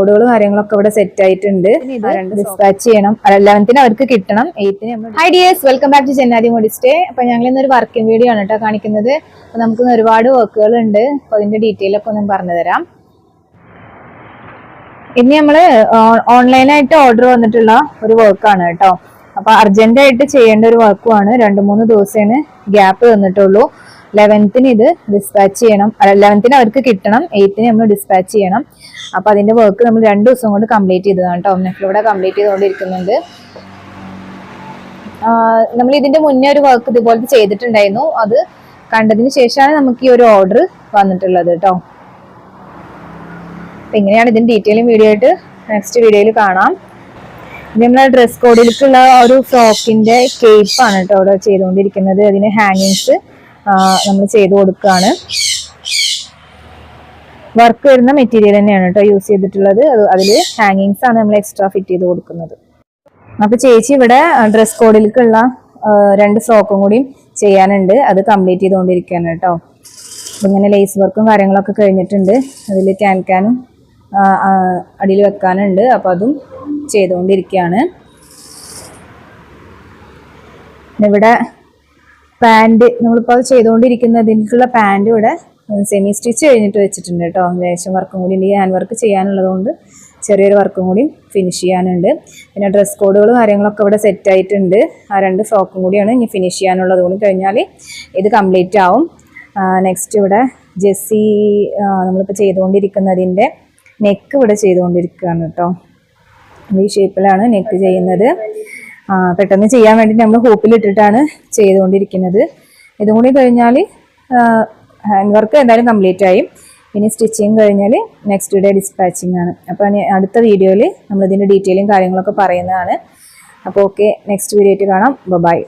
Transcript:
കോഡുകളും കാര്യങ്ങളൊക്കെ ഇവിടെ സെറ്റ് ആയിട്ടുണ്ട്. ഡിസ്പാച്ച് ചെയ്യണം. ലെവൻത്തിന് അവർക്ക് കിട്ടണം. എയ്ത്തിന് നമ്മൾ hi dears welcome back to ചെന്നാരി മോഡിസ്റ്റേ അപ്പൊ ഞങ്ങൾ ഇന്നൊരു വർക്കിംഗ് വീഡിയോ ആണ് കേട്ടോ കാണിക്കുന്നത്. അപ്പൊ നമുക്ക് ഒരുപാട് വർക്കുകൾ ഉണ്ട്. അപ്പൊ അതിന്റെ ഡീറ്റെയിൽ ഒക്കെ ഒന്നും പറഞ്ഞു തരാം. ഇനി നമ്മൾ ഓൺലൈനായിട്ട് ഓർഡർ വന്നിട്ടുള്ള ഒരു വർക്കാണ് കേട്ടോ. അപ്പൊ അർജന്റായിട്ട് ചെയ്യേണ്ട ഒരു വർക്കുമാണ് രണ്ടു മൂന്ന് ദിവസമാണ് ഗ്യാപ്പ് തന്നിട്ടുള്ളൂ ലെവൻത്തിന് ഇത് ഡിസ്പാച്ച് ചെയ്യണം. ലെവൻത്തിന് അവർക്ക് കിട്ടണം. എയ്ത്തിന് നമ്മൾ ഡിസ്പാച്ച് ചെയ്യണം. അപ്പൊ അതിന്റെ വർക്ക് നമ്മൾ രണ്ട് ദിവസം കൊണ്ട് കംപ്ലീറ്റ് ചെയ്തതാണ് കേട്ടോ. നെഫ്ലിവിടെ കംപ്ലീറ്റ് ചെയ്തുകൊണ്ടിരിക്കുന്നുണ്ട് നമ്മൾ ഇതിന്റെ മുന്നേ ഒരു വർക്ക് ഇതുപോലത്തെ ചെയ്തിട്ടുണ്ടായിരുന്നു. അത് കണ്ടതിന് ശേഷമാണ് നമുക്ക് ഈ ഒരു ഓർഡർ വന്നിട്ടുള്ളത് കേട്ടോ. അപ്പൊ ഇങ്ങനെയാണ് ഇതിന്റെ ഡീറ്റെയിലും വീഡിയോ ആയിട്ട് നെക്സ്റ്റ് വീഡിയോയിൽ കാണാം. നമ്മളെ ഡ്രസ് കോഡിലേക്കുള്ള ഒരു ഫ്രോക്കിന്റെ കേപ്പാണ് കേട്ടോ ഇവിടെ ചെയ്തുകൊണ്ടിരിക്കുന്നത് അതിന് ഹാങ്ങിങ്സ് നമ്മൾ ചെയ്തു കൊടുക്കുകയാണ് വർക്ക് വരുന്ന മെറ്റീരിയൽ തന്നെയാണ് കേട്ടോ യൂസ് ചെയ്തിട്ടുള്ളത്. അത് അതിൽ ഹാങ്ങിങ്സ് ആണ് നമ്മൾ എക്സ്ട്രാ ഫിറ്റ് ചെയ്ത് കൊടുക്കുന്നത്. അപ്പോൾ ചേച്ചി ഇവിടെ ഡ്രസ് കോഡിലേക്കുള്ള രണ്ട് ഫ്രോക്കും കൂടി ചെയ്യാനുണ്ട്. അത് കംപ്ലീറ്റ് ചെയ്തുകൊണ്ടിരിക്കുകയാണ് കേട്ടോ ഇങ്ങനെ ലേസ് വർക്കും കാര്യങ്ങളൊക്കെ കഴിഞ്ഞിട്ടുണ്ട്. അതിൽ ക്യാൻക്കാനും അടിയിൽ വെക്കാനുണ്ട്. അപ്പൊ അതും ചെയ്തുകൊണ്ടിരിക്കുകയാണ്. ഇവിടെ പാന്റ് നമ്മളിപ്പോൾ ചെയ്തുകൊണ്ടിരിക്കുന്നതിനുള്ള പാന്റ് ഇവിടെ സെമി സ്റ്റിച്ച് കഴിഞ്ഞിട്ട് വെച്ചിട്ടുണ്ട് കേട്ടോ. ലേശം വർക്കും കൂടി ഈ ഹാൻഡ് വർക്ക് ചെയ്യാനുള്ളതുകൊണ്ട് ചെറിയൊരു വർക്കും കൂടി ഫിനിഷ് ചെയ്യാനുണ്ട്. പിന്നെ ഡ്രസ് കോഡുകളും കാര്യങ്ങളൊക്കെ ഇവിടെ സെറ്റ് ആയിട്ടുണ്ട്. ആ രണ്ട് ഫ്രോക്കും കൂടിയാണ് ഇനി ഫിനിഷ് ചെയ്യാനുള്ളത് കൂടി കഴിഞ്ഞാൽ ഇത് കംപ്ലീറ്റ് ആവും. നെക്സ്റ്റ് ഇവിടെ ജെസ്സി നമ്മളിപ്പോൾ ചെയ്തുകൊണ്ടിരിക്കുന്നതിന്റെ നെക്ക് ഇവിടെ ചെയ്തുകൊണ്ടിരിക്കുകയാണ് കേട്ടോ. ഈ ഷേപ്പിലാണ് നെക്ക് ചെയ്യുന്നത്. പെട്ടെന്ന് ചെയ്യാൻ വേണ്ടി നമ്മൾ ഹോപ്പിലിട്ടിട്ടാണ് ചെയ്തുകൊണ്ടിരിക്കുന്നത്. ഇതും കൂടി കഴിഞ്ഞാൽ ഹാൻഡ് വർക്ക് എന്തായാലും കംപ്ലീറ്റ് ആയി. ഇനി സ്റ്റിച്ചിങ് കഴിഞ്ഞാൽ നെക്സ്റ്റ് ഡേ ഡിസ്പാച്ചിങ് ആണ്. അപ്പോൾ അടുത്ത വീഡിയോയിൽ നമ്മളിതിന്റെ ഡീറ്റെയിലും കാര്യങ്ങളൊക്കെ പറയുന്നതാണ്. അപ്പോൾ ഓക്കെ നെക്സ്റ്റ് വീഡിയോ ആയിട്ട് കാണാം. ബൈ